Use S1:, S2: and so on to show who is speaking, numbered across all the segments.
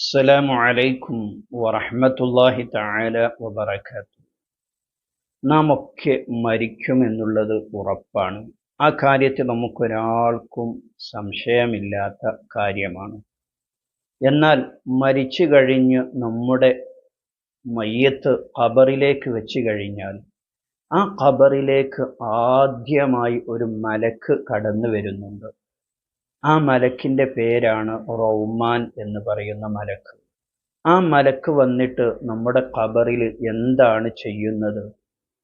S1: അസ്സലാമു അലൈക്കും വറഹ്മത്തുള്ളാഹി തആല وبركاته നാം ഒക്കെ മരിക്കുമെന്നുള്ളത് ഉറപ്പാണ്. ആ കാര്യത്തിൽ നമുക്കൊരാൾക്കും സംശയമില്ലാത്ത കാര്യമാണ്. എന്നാൽ മരിച്ചു കഴിഞ്ഞ് നമ്മുടെ മയ്യത്ത് ഖബറിലേക്ക് വെച്ച് കഴിഞ്ഞാൽ ആ ഖബറിലേക്ക് ആദ്യമായി ഒരു മലക്ക് കടന്നു വരുന്നുണ്ട്. ആ മലക്കിന്റെ പേരാണ് റൗമാൻ എന്ന് പറയുന്ന മലക്ക്. ആ മലക്ക് വന്നിട്ട് നമ്മുടെ ഖബറിൽ എന്താണ് ചെയ്യുന്നത്?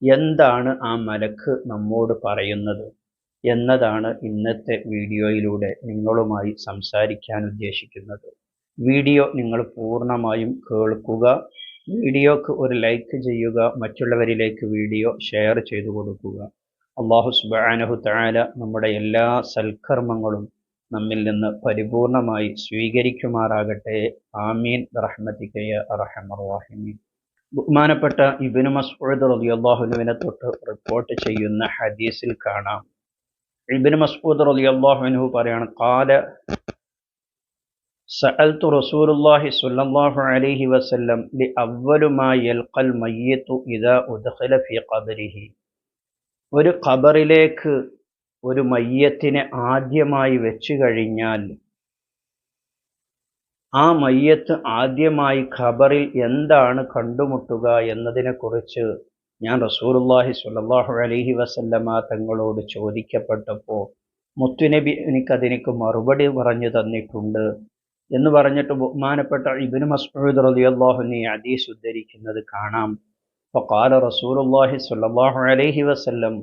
S1: എന്താണ് ആ മലക്ക് നമ്മോട് പറയുന്നത്? എന്നതാണ് ഇന്നത്തെ വീഡിയോയിലൂടെ നിങ്ങളുമായി സംസാരിക്കാൻ ഉദ്ദേശിക്കുന്നത്. വീഡിയോ നിങ്ങൾ പൂർണമായും കേൾക്കുക. വീഡിയോക്ക് ഒരു ലൈക്ക് ചെയ്യുക മറ്റുള്ളവരിലേക്ക് വീഡിയോ ഷെയർ ചെയ്തു കൊടുക്കുക. അള്ളാഹു സുബാനഹു താല നമ്മുടെ എല്ലാ സൽക്കർമ്മങ്ങളും നമ്മിൽ നിന്ന് പരിപൂർണമായി സ്വീകരിക്കുമാറാകട്ടെ ആമീൻ റഹ്മത്തിക്കയ റഹമറാഹിമീൻ ബഹുമാനപ്പെട്ട ഇബിന് മസ്ഊദ് റളിയല്ലാഹുവിനെ തൊട്ട് റിപ്പോർട്ട് ചെയ്യുന്ന ഹദീസിൽ കാണാം ഇബിന് മസ്ഊദ് റളിയല്ലാഹുവിനു പറയാണ് കാല سألت رسول الله صلى الله عليه وسلم لأول ما يلقى الميت إذا أدخل في قبره ഒരു ഖബറിലേക്ക് ഒരു മയ്യത്തിനെ ആദ്യമായി വെച്ചു കഴിഞ്ഞാൽ ആ മയ്യത്ത് ആദ്യമായി ഖബറിൽ എന്താണ് കണ്ടുമുട്ടുക എന്നതിനെക്കുറിച്ച് ഞാൻ റസൂലുല്ലാഹി സുല്ലാഹു അലഹി വസല്ലമ തങ്ങളോട് ചോദിക്കപ്പെട്ടപ്പോൾ മുത്തുനബി എനിക്കതിനക്ക് മറുപടി പറഞ്ഞു തന്നിട്ടുണ്ട് എന്ന് പറഞ്ഞിട്ട് ബഹുമാനപ്പെട്ട ഇബിന് മസ്ഊദ് റലിയല്ലാഹുനി അദീസ് ഉദ്ധരിക്കുന്നത് കാണാം. അപ്പോൾ കാല റസൂർ അള്ളാഹി സുല്ലാഹു അലഹി വസല്ലം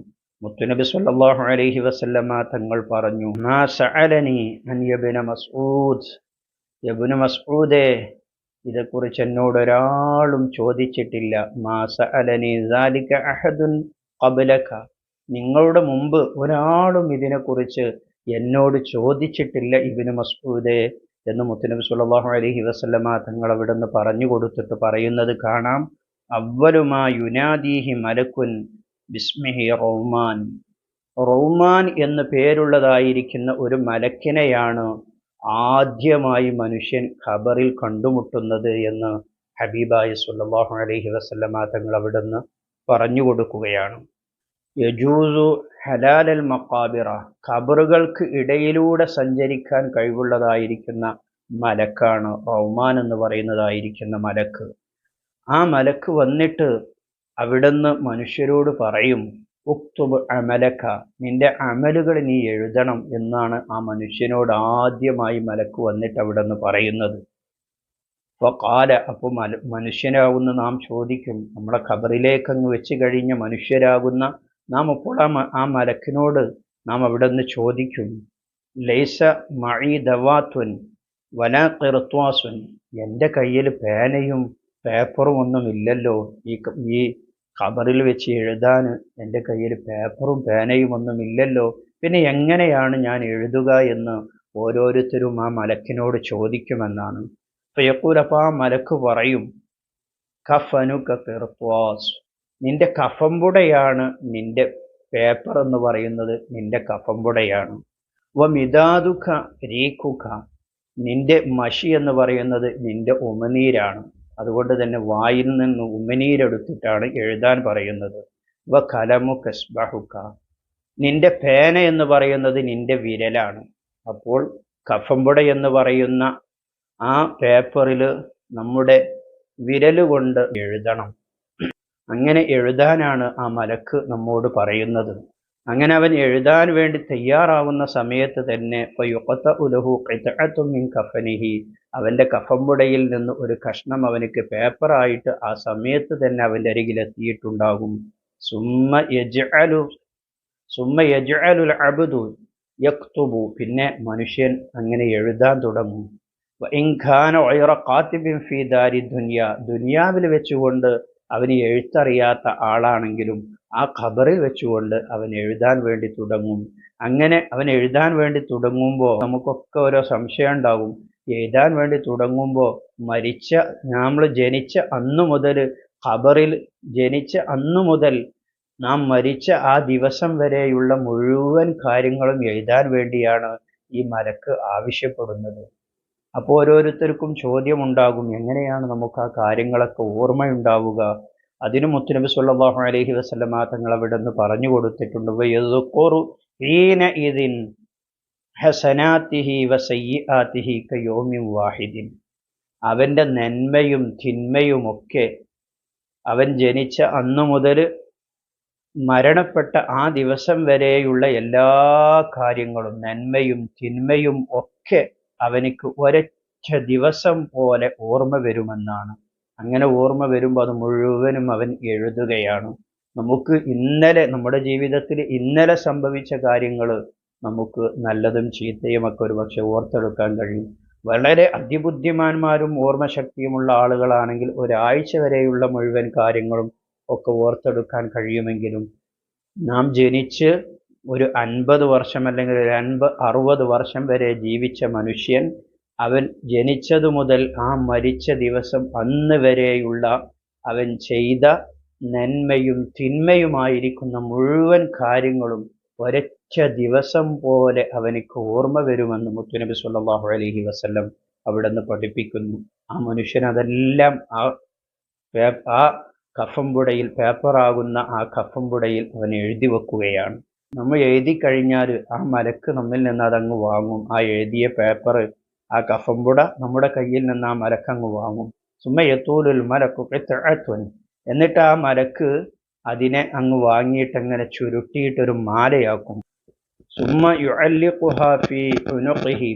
S1: മുത്തുനബി സല്ലാഹു അലൈഹി വസല്ലമ തങ്ങൾ പറഞ്ഞു മസ്ഊദ്. യബ്ന മസ്ഊദേ ഇതേക്കുറിച്ച് എന്നോട് ഒരാളും ചോദിച്ചിട്ടില്ല. മാ സഅലനി സാലിക അഹദുൻ ഖബ്ലക. നിങ്ങളുടെ മുമ്പ് ഒരാളും ഇതിനെക്കുറിച്ച് എന്നോട് ചോദിച്ചിട്ടില്ല ഇബിന് മസ്ഊദേ എന്ന് മുത്തുനബി സല്ലല്ലാഹു അലഹി വസല്ലമ തങ്ങൾ അവിടെ നിന്ന് പറഞ്ഞു കൊടുത്തിട്ട് പറയുന്നത് കാണാം. അവലുമാ യുനാദീഹി മലക്കുൻ ബിസ്മിഹി റൗമാൻ. റൗമാൻ എന്ന് പേരുള്ളതായിരിക്കുന്ന ഒരു മലക്കിനെയാണ് ആദ്യമായി മനുഷ്യൻ ഖബറിൽ കണ്ടുമുട്ടുന്നത് എന്ന് ഹബീബായി സല്ലല്ലാഹു അലൈഹി വസല്ലമ തങ്ങൾ അവിടുന്ന് പറഞ്ഞു കൊടുക്കുകയാണ്. യജൂസു ഹലാലൽ മക്കാബിറ ഖബറുകൾക്ക് ഇടയിലൂടെ സഞ്ചരിക്കാൻ കഴിവുള്ളതായിരിക്കുന്ന മലക്കാണ് റൗമാൻ എന്ന് പറയുന്നതായിരിക്കുന്ന മലക്ക്. ആ മലക്ക് വന്നിട്ട് അവിടുന്ന് മനുഷ്യരോട് പറയും ഉക്തുബ് അമലക്ക നിന്റെ അമലുകൾ നീ എഴുതണം എന്നാണ് ആ മനുഷ്യനോട് ആദ്യമായി മലക്ക് വന്നിട്ട് അവിടുന്ന് പറയുന്നത്. അപ്പോൾ കാല അപ്പോൾ മല മനുഷ്യനാകുന്ന നാം ചോദിക്കും നമ്മളെ ഖബറിലേക്ക് അങ്ങ് വെച്ച് കഴിഞ്ഞ മനുഷ്യരാകുന്ന നാം അപ്പോൾ ആ ആ മലക്കിനോട് നാം അവിടെ നിന്ന് ചോദിക്കും ലൈസ മഴി ദവാത്വൻ വല കിർത്വാസ്വൻ എന്റെ കയ്യിൽ പേനയും പേപ്പറും ഒന്നും ഇല്ലല്ലോ ഈ ഈ ഖബറിൽ വെച്ച് എഴുതാൻ എന്റെ കയ്യിൽ പേപ്പറും പേനയും ഒന്നും ഇല്ലല്ലോ. പിന്നെ എങ്ങനെയാണ് ഞാൻ എഴുതുക എന്ന് ഓരോരുത്തരും ആ മലക്കിനോട് ചോദിക്കുമെന്നാണ്. അപ്പൊ ആ മലക്ക് പറയും കഫനു കിർത്വാസ് നിന്റെ കഫമ്പുടയാണ് നിന്റെ പേപ്പർ എന്ന് പറയുന്നത് നിന്റെ കഫമ്പുടയാണ് വ രീഖുഖ നിന്റെ മഷി എന്ന് പറയുന്നത് നിന്റെ ഉമനീരാണ്. അതുകൊണ്ട് തന്നെ വായിൽ നിന്ന് ഉമ്മനീരെടുത്തിട്ടാണ് എഴുതാൻ പറയുന്നത്. വ കലമു കസ്ബഹുക്ക നിന്റെ പേന എന്ന് പറയുന്നത് നിന്റെ വിരലാണ്. അപ്പോൾ കഫമ്പുട എന്ന് പറയുന്ന ആ പേപ്പറിൽ നമ്മുടെ വിരലുകൊണ്ട് എഴുതണം. അങ്ങനെ എഴുതാനാണ് ആ മലക്ക് നമ്മോട് പറയുന്നത്. അങ്ങനെ അവൻ എഴുതാൻ വേണ്ടി തയ്യാറാവുന്ന സമയത്ത് തന്നെ ഉലഹു കഫനിഹി. അവന്റെ കഫമ്പുടയിൽ നിന്ന് ഒരു കഷ്ണം അവനക്ക് പേപ്പറായിട്ട് ആ സമയത്ത് തന്നെ അവന്റെ അരികിലെത്തിയിട്ടുണ്ടാകും സുമ്മ യജ്അലു സുമ്മ യജ്അലുൽ അബ്ദു യക്തുബു. പിന്നെ മനുഷ്യൻ അങ്ങനെ എഴുതാൻ തുടങ്ങും. ഫി ദാരി ദുനിയ. ദുനിയാവിൽ വെച്ചുകൊണ്ട് അവന് എഴുത്തറിയാത്ത ആളാണെങ്കിലും ആ ഖബറിൽ വെച്ചുകൊണ്ട് അവൻ എഴുതാൻ വേണ്ടി തുടങ്ങും. അങ്ങനെ അവൻ എഴുതാൻ വേണ്ടി തുടങ്ങുമ്പോൾ നമുക്കൊക്കെ ഓരോ സംശയം ഉണ്ടാകും. എഴുതാൻ വേണ്ടി തുടങ്ങുമ്പോൾ മരിച്ച നമ്മൾ ജനിച്ച അന്നു മുതൽ ഖബറിൽ ജനിച്ച അന്നു മുതൽ നാം മരിച്ച ആ ദിവസം വരെയുള്ള മുഴുവൻ കാര്യങ്ങളും എഴുതാൻ വേണ്ടിയാണ് ഈ മലക്ക് ആവശ്യപ്പെടുന്നത്. അപ്പോൾ ഓരോരുത്തർക്കും ചോദ്യമുണ്ടാകും എങ്ങനെയാണ് നമുക്ക് ആ കാര്യങ്ങളൊക്കെ ഓർമ്മയുണ്ടാവുക? അതിനു മുത്തുനബി സല്ലല്ലാഹു അലൈഹി വസല്ലമ തങ്ങൾ അവിടെ നിന്ന് പറഞ്ഞു കൊടുത്തിട്ടുണ്ട്. ഈന ഹീന ഇദിൻ വ വസയ്യിആത്തിഹി കയോമിൻ വാഹിദിൻ. അവന്റെ നന്മയും തിന്മയും ഒക്കെ അവൻ ജനിച്ച അന്നു മുതൽ മരണപ്പെട്ട ആ ദിവസം വരെയുള്ള എല്ലാ കാര്യങ്ങളും നന്മയും തിന്മയും ഒക്കെ അവനിക്ക് ഒരൊറ്റ ദിവസം പോലെ ഓർമ്മ വരുമെന്നാണ്. അങ്ങനെ ഓർമ്മ വരുമ്പോൾ അത് മുഴുവനും അവൻ എഴുതുകയാണ്. നമുക്ക് ഇന്നലെ നമ്മുടെ ജീവിതത്തിൽ ഇന്നലെ സംഭവിച്ച കാര്യങ്ങൾ നമുക്ക് നല്ലതും ചീത്തയും ഒക്കെ ഒരുപക്ഷെ ഓർത്തെടുക്കാൻ കഴിയും. വളരെ അതിബുദ്ധിമാന്മാരും ഓർമ്മശക്തിയുമുള്ള ആളുകളാണെങ്കിൽ ഒരാഴ്ച വരെയുള്ള മുഴുവൻ കാര്യങ്ങളും ഒക്കെ ഓർത്തെടുക്കാൻ കഴിയുമെങ്കിലും നാം ജനിച്ച് ഒരു അൻപത് വർഷം അല്ലെങ്കിൽ ഒരു അൻപ അറുപത് വർഷം വരെ ജീവിച്ച മനുഷ്യൻ അവൻ ജനിച്ചതു മുതൽ ആ മരിച്ച ദിവസം അന്ന് വരെയുള്ള അവൻ ചെയ്ത നന്മയും തിന്മയുമായിരിക്കുന്ന മുഴുവൻ കാര്യങ്ങളും ഒരൊറ്റ ദിവസം പോലെ അവനിക്ക് ഓർമ്മ വരുമെന്ന് മുത്തുനബി സല്ലാഹു അലഹി വസ്ല്ലം അവിടെ നിന്ന് പഠിപ്പിക്കുന്നു. ആ മനുഷ്യൻ അതെല്ലാം ആ ആ കഫംപുടയിൽ പേപ്പറാകുന്ന ആ കഫംപുടയിൽ അവൻ എഴുതി വെക്കുകയാണ്. നമ്മൾ എഴുതി കഴിഞ്ഞാൽ ആ മലക്ക് നമ്മിൽ നിന്ന് അതങ്ങ് വാങ്ങും. ആ എഴുതിയ പേപ്പർ ആ കഫംപുട നമ്മുടെ കയ്യിൽ നിന്ന് ആ മലക്കങ്ങ് വാങ്ങും. സുമ്മ സുമ്മയത്തൂലുൽ മലക്കു. എന്നിട്ട് ആ മലക്ക് അതിനെ അങ്ങ് വാങ്ങിയിട്ട് അങ്ങനെ ചുരുട്ടിയിട്ടൊരു മാലയാക്കും. സുമ്മ യുഅല്ലിഖുഹാഫി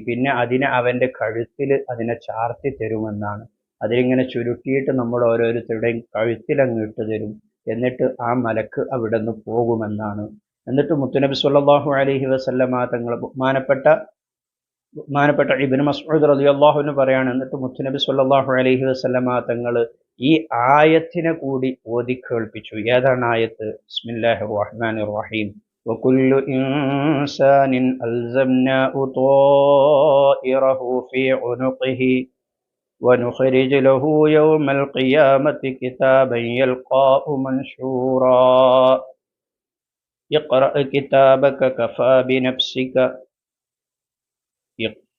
S1: പിന്നെ അതിനെ അവന്റെ കഴുത്തിൽ അതിനെ ചാർത്തി തരുമെന്നാണ്. അതിലിങ്ങനെ ചുരുട്ടിയിട്ട് നമ്മൾ ഓരോരുത്തരുടെയും കഴുത്തിലങ്ങ് ഇട്ട് തരും. എന്നിട്ട് ആ മലക്ക് അവിടെ നിന്ന് പോകുമെന്നാണ്. എന്നിട്ട് മുത്തുനബി സല്ലല്ലാഹു അലഹി വസല്ലമ തങ്ങൾ ബഹുമാനപ്പെട്ട ബഹുമാനപ്പെട്ട ഇബ്നു മസ്ഊദ് അള്ളാഹുവിന് പറയാണ്. എന്നിട്ട് മുത്തുനബി സല്ലല്ലാഹു അലഹി വസല്ലമ തങ്ങൾ ഈ ആയത്തിനെ കൂടി ഓതി കേൾപ്പിച്ചു ഏതാണ് ആയത്ത് ബിസ്മില്ലാഹിർ റഹ്മാനിർ റഹീം وكل إنسان ألزمناه طائره في عنقه ونخرج له يوم القيامة كتابا يلقاه منشورا اقرأ كتابك كفى بنفسك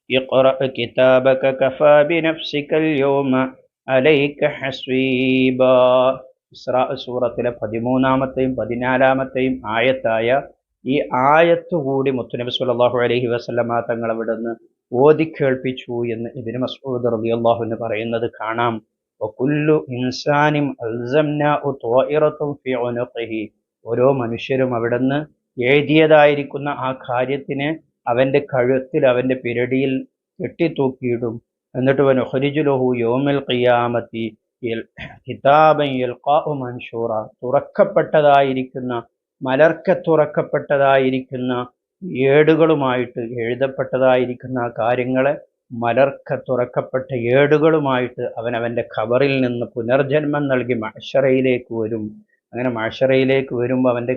S1: اقرأ كتابك كفى بنفسك اليوم അലൈക്ക ഹസ്വീബ ഇസ്ര സൂറത്തിലെ പതിമൂന്നാമത്തെയും പതിനാലാമത്തെയും ആയത്തായ ഈ ആയത്തുകൂടി മുത്തുനബി സുല്ലാഹു അലഹി വസ്ലമ തങ്ങൾ അവിടുന്ന് ഓതി കേൾപ്പിച്ചു എന്ന് ഇതിന് മസൂദ് റബി എന്ന് പറയുന്നത് കാണാം. ഒക്കുല്ലു ഇൻസാനിം ഓരോ മനുഷ്യരും അവിടുന്ന് എഴുതിയതായിരിക്കുന്ന ആ കാര്യത്തിന് അവന്റെ കഴുത്തിൽ അവന്റെ പിരടിയിൽ കെട്ടിത്തൂക്കിയിടും. എന്നിട്ട് അവൻ ലഹു യോമിൽ ഖിയാമത്തി കിതാബൻ യൽഖാഉ മൻഷൂറ. തുറക്കപ്പെട്ടതായിരിക്കുന്ന മലർക്ക തുറക്കപ്പെട്ടതായിരിക്കുന്ന ഏടുകളുമായിട്ട് എഴുതപ്പെട്ടതായിരിക്കുന്ന കാര്യങ്ങളെ മലർക്ക തുറക്കപ്പെട്ട ഏടുകളുമായിട്ട് അവൻ അവന്റെ ഖബറിൽ നിന്ന് പുനർജന്മം നൽകി മഷറയിലേക്ക് വരും. അങ്ങനെ മഷറയിലേക്ക് വരുമ്പോൾ അവന്റെ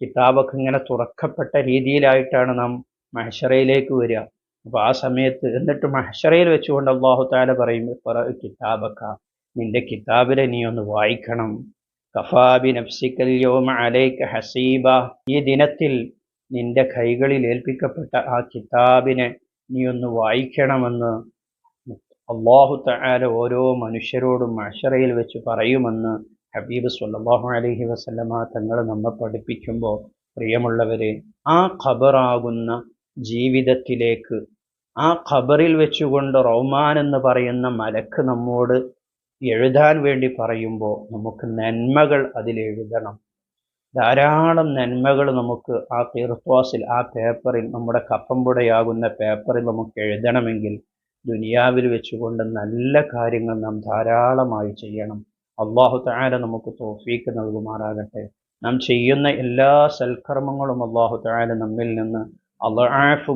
S1: കിതാബൊക്കെ ഇങ്ങനെ തുറക്കപ്പെട്ട രീതിയിലായിട്ടാണ് നാം മഷറയിലേക്ക് വരിക. അപ്പോൾ ആ സമയത്ത് എന്നിട്ട് മഹഷറയിൽ വെച്ചുകൊണ്ട് അള്ളാഹു താല പറയും "ഇഖ്റ കിതാബക്ക നിന്റെ കിതാബിനെ നീ ഒന്ന് വായിക്കണം. കഫാബി നഫ്സിക്കൽ യോമ അലൈക ഹസീബ. ഈ ദിനത്തിൽ നിന്റെ കൈകളിൽ ഏൽപ്പിക്കപ്പെട്ട ആ കിതാബിനെ നീ ഒന്ന് വായിക്കണമെന്ന് അള്ളാഹു താല ഓരോ മനുഷ്യരോടും മഷറയിൽ വെച്ച് പറയുമെന്ന് ഹബീബ് സല്ലാഹു അലഹി വസല്ലമ തങ്ങൾ നമ്മെ പഠിപ്പിക്കുമ്പോൾ പ്രിയമുള്ളവരെ ആ ഖബറാകുന്ന ജീവിതത്തിലേക്ക് ആ ഖബറിൽ വെച്ചുകൊണ്ട് റൗമാൻ എന്ന് പറയുന്ന മലക്ക് നമ്മോട് എഴുതാൻ വേണ്ടി പറയുമ്പോൾ നമുക്ക് നന്മകൾ അതിൽ എഴുതണം. ധാരാളം നന്മകൾ നമുക്ക് ആ തീർത്തോസിൽ ആ പേപ്പറിൽ നമ്മുടെ കപ്പമ്പുടയാകുന്ന പേപ്പറിൽ നമുക്ക് എഴുതണമെങ്കിൽ ദുനിയാവിൽ വെച്ചുകൊണ്ട് നല്ല കാര്യങ്ങൾ നാം ധാരാളമായി ചെയ്യണം. അള്ളാഹു താര നമുക്ക് തോഫീക്ക് നൽകുമാറാകട്ടെ. നാം ചെയ്യുന്ന എല്ലാ സൽക്കർമ്മങ്ങളും അള്ളാഹു താര നമ്മിൽ നിന്ന് അള്ളാഫ്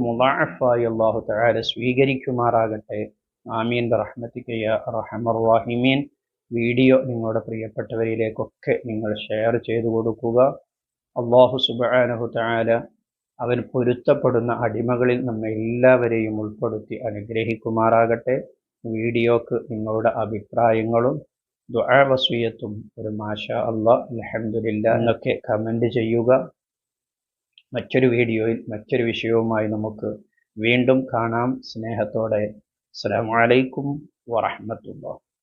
S1: അള്ളാഹു തആല സ്വീകരിക്കുമാറാകട്ടെ. ആമീൻ. വാഹിമീൻ വീഡിയോ നിങ്ങളുടെ പ്രിയപ്പെട്ടവരിലേക്കൊക്കെ നിങ്ങൾ ഷെയർ ചെയ്തു കൊടുക്കുക. അള്ളാഹു സുബാനഹു തആല അവൻ പൊരുത്തപ്പെടുന്ന അടിമകളിൽ നമ്മെ എല്ലാവരെയും ഉൾപ്പെടുത്തി അനുഗ്രഹിക്കുമാറാകട്ടെ. വീഡിയോക്ക് നിങ്ങളുടെ അഭിപ്രായങ്ങളും ദുആ വസീയത്തും ഒരു മാഷ അള്ളാഹ് അൽഹംദുലില്ലാ എന്നൊക്കെ കമന്റ് ചെയ്യുക. മറ്റൊരു വീഡിയോയിൽ മറ്റൊരു വിഷയവുമായി നമുക്ക് വീണ്ടും കാണാം. സ്നേഹത്തോടെ. അസ്സലാമു അലൈക്കും വറഹ്മത്തുള്ളാഹി.